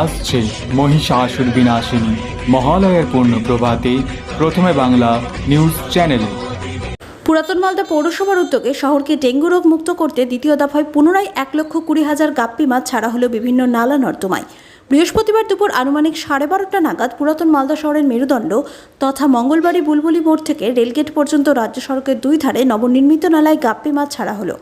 আসছে মহিষাসুর বিনাশিনী। মহালয়ের পূর্ণ প্রভাতে প্রথমে বাংলা নিউজ চ্যানেলে। পুরাতন মালদা পৌরসভার উদ্যোগে শহরকে ডেঙ্গু রোগ মুক্ত করতে দ্বিতীয় দফায় পুনরায় এক লক্ষ কুড়ি হাজার গাপ্পি মাছ ছাড়া হলো বিভিন্ন নালা নর্দমায়। বৃহস্পতিবার দুপুর আনুমানিক সাড়ে বারোটা নাগাদ পুরাতন মালদা শহরের মেরুদণ্ড তথা মঙ্গলবাড়ি বুলবুলি মোড় থেকে রেলগেট পর্যন্ত রাজ্য সড়কের দুই ধারে নবনির্মিত নালায় গাপ্পি মাছ ছাড়া হলো,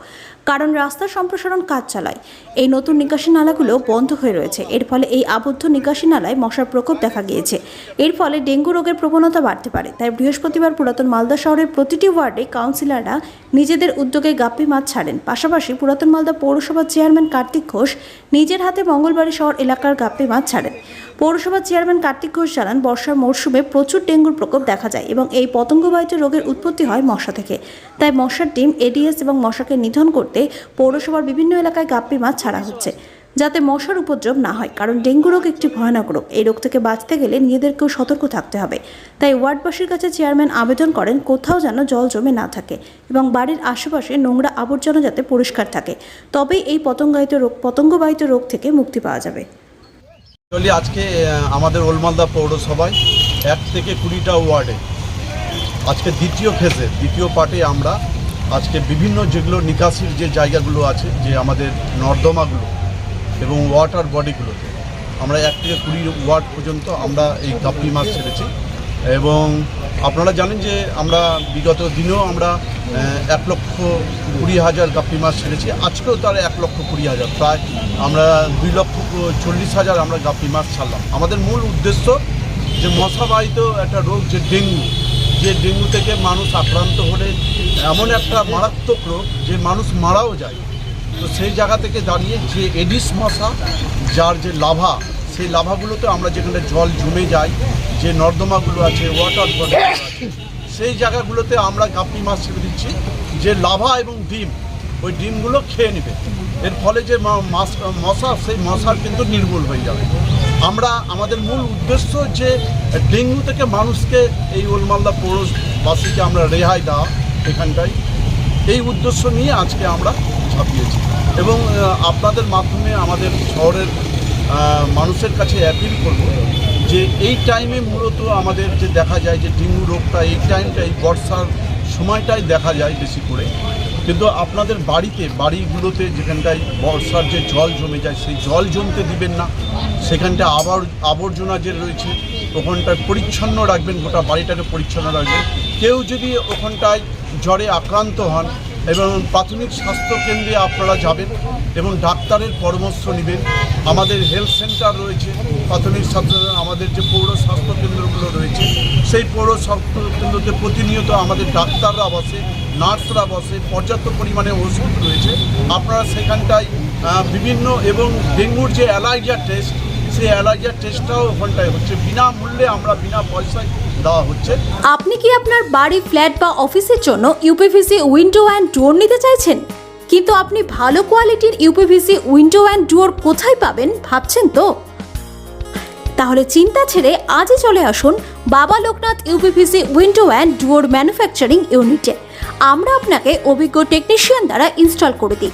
কারণ রাস্তার সম্প্রসারণ কাজ চালায়। এই নতুন নিকাশি নালাগুলো বন্ধ হয়ে রয়েছে। এর ফলে এই আবদ্ধ নিকাশি নালায় মশার প্রকোপ দেখা গিয়েছে। এর ফলে ডেঙ্গু রোগের প্রবণতা বাড়তে পারে। তাই বৃহস্পতিবার পুরাতন মালদা শহরের প্রতিটি ওয়ার্ডে কাউন্সিলররা নিজেদের উদ্যোগে গাপ্পি মাছ ছাড়েন। পাশাপাশি পুরাতন মালদা পৌরসভার চেয়ারম্যান কার্তিক ঘোষ নিজের হাতে মঙ্গলবাড়ি শহর এলাকার গাপ্পি মাছ ছাড়েন পৌরসভার চেয়ারম্যান কার্তিক ঘোষ জানান, বর্ষার মরশুমে প্রচুর ডেঙ্গুর প্রকোপ দেখা যায় এবং এই পতঙ্গবাহিত রোগের উৎপত্তি হয় মশা থেকে। তাই মশার ডিম, এডিএস এবং মশাকে নিধন করতে পৌরসভার বিভিন্ন এলাকায় গাপ্পি মাছ ছাড়া হচ্ছে, যাতে মশার উপদ্রব না হয়, কারণ ডেঙ্গু রোগ একটি ভয়ানক রোগ। এই রোগ থেকে বাঁচতে গেলে নিজেদেরকেও সতর্ক থাকতে হবে। তাই ওয়ার্ডবাসীর কাছে চেয়ারম্যান আবেদন করেন, কোথাও যেন জল জমে না থাকে এবং বাড়ির আশেপাশে নোংরা আবর্জনা যাতে পরিষ্কার থাকে। তবেই এই পতঙ্গায়িত রোগ, পতঙ্গবাহিত রোগ থেকে মুক্তি পাওয়া যাবে। অ্যাকচুয়ালি আজকে আমাদের ওলমালদা পৌরসভায় এক থেকে কুড়িটা ওয়ার্ডে, আজকে দ্বিতীয় ফেজে দ্বিতীয় পার্টে আমরা আজকে বিভিন্ন যেগুলো নিকাশির যে জায়গাগুলো আছে, যে আমাদের নর্দমাগুলো এবং ওয়াটার বডিগুলোতে আমরা এক থেকে কুড়ি ওয়ার্ড পর্যন্ত আমরা এই কাপড়ি মাছ ছেড়েছি এবং আপনারা জানেন যে আমরা বিগত দিনেও আমরা এক লক্ষ কুড়ি হাজার কাপ্পি মাছ ছেড়েছি আজকেও তার এক লক্ষ কুড়ি হাজার। প্রায় আমরা দুই লক্ষ চল্লিশ হাজার আমরা গাপ্পি মাছ ছাড়লাম। আমাদের মূল উদ্দেশ্য যে মশাবাহিত একটা রোগ, যে ডেঙ্গু যে ডেঙ্গু থেকে মানুষ আক্রান্ত হলে এমন একটা মারাত্মক রোগ যে মানুষ মারাও যায়। তো সেই জায়গা থেকে দাঁড়িয়ে যে এডিস মশা, যার যে লাভা সেই লাভাগুলোতে আমরা যেখানে জল জমে যায়, যে নর্দমাগুলো আছে ওয়াটার বডি সেই জায়গাগুলোতে আমরা গাপ্পি মাছ ছেড়ে দিচ্ছি, যে লাভা এবং ডিম, ওই ডিমগুলো খেয়ে নেবে। এর ফলে যে মশা, সেই মশার কিন্তু নির্মূল হয়ে যাবে। আমরা, আমাদের মূল উদ্দেশ্য যে ডেঙ্গু থেকে মানুষকে এই ওলমালদা পৌরবাসীকে আমরা রেহাই দেওয়া এখানটায়, এই উদ্দেশ্য নিয়ে আজকে আমরা ছাপিয়েছি। এবং আপনাদের মাধ্যমে আমাদের শহরের মানুষের কাছে অ্যাপিল করব যে এই টাইমে মূলত আমাদের যে দেখা যায় যে ডেঙ্গু রোগটা, এই টাইমটা এই বর্ষার সময়টাই দেখা যায় বেশি করে। কিন্তু আপনাদের বাড়িতে, বাড়িগুলোতে যেখানটায় বর্ষার যে জল জমে যায়, সেই জল জমতে দিবেন না। সেখানটা আবার, আবর্জনা যে রয়েছে, ওখানটায় পরিচ্ছন্ন রাখবেন, গোটা বাড়িটাকে পরিচ্ছন্ন রাখবেন। কেউ যদি ওখানটায় জ্বরে আক্রান্ত হন এবং প্রাথমিক স্বাস্থ্য কেন্দ্রে আপনারা যাবেন এবং ডাক্তারের পরামর্শ নেবেন। আমাদের হেলথ সেন্টার রয়েছে, প্রাথমিক স্বাস্থ্য, আমাদের যে পৌর স্বাস্থ্য কেন্দ্রগুলো রয়েছে, সেই পৌর স্বাস্থ্য কেন্দ্রতে প্রতিনিয়ত আমাদের ডাক্তাররা বসে, নার্সরা বসে, পর্যাপ্ত পরিমাণে ওষুধ রয়েছে। আপনারা সেখানটায় বিভিন্ন এবং ডেঙ্গুর যে অ্যালার্জিয়া টেস্ট আপনি কি আপনার বাড়ি, ফ্ল্যাট বা অফিসের জন্য ইউপিভিসি উইন্ডো অ্যান্ড ডোর নিতে চাইছেন? কিন্তু আপনি ভালো কোয়ালিটির ইউপিভিসি উইন্ডো অ্যান্ড ডোর কোথায় পাবেন ভাবছেন তো? তাহলে চিন্তা ছেড়ে আজই চলে আসুন Baba Loknath UPVC window and door manufacturing ইউনিটে আমরা আপনাকে অভিজ্ঞ টেকনিশিয়ান দ্বারা ইনস্টল করে দিই।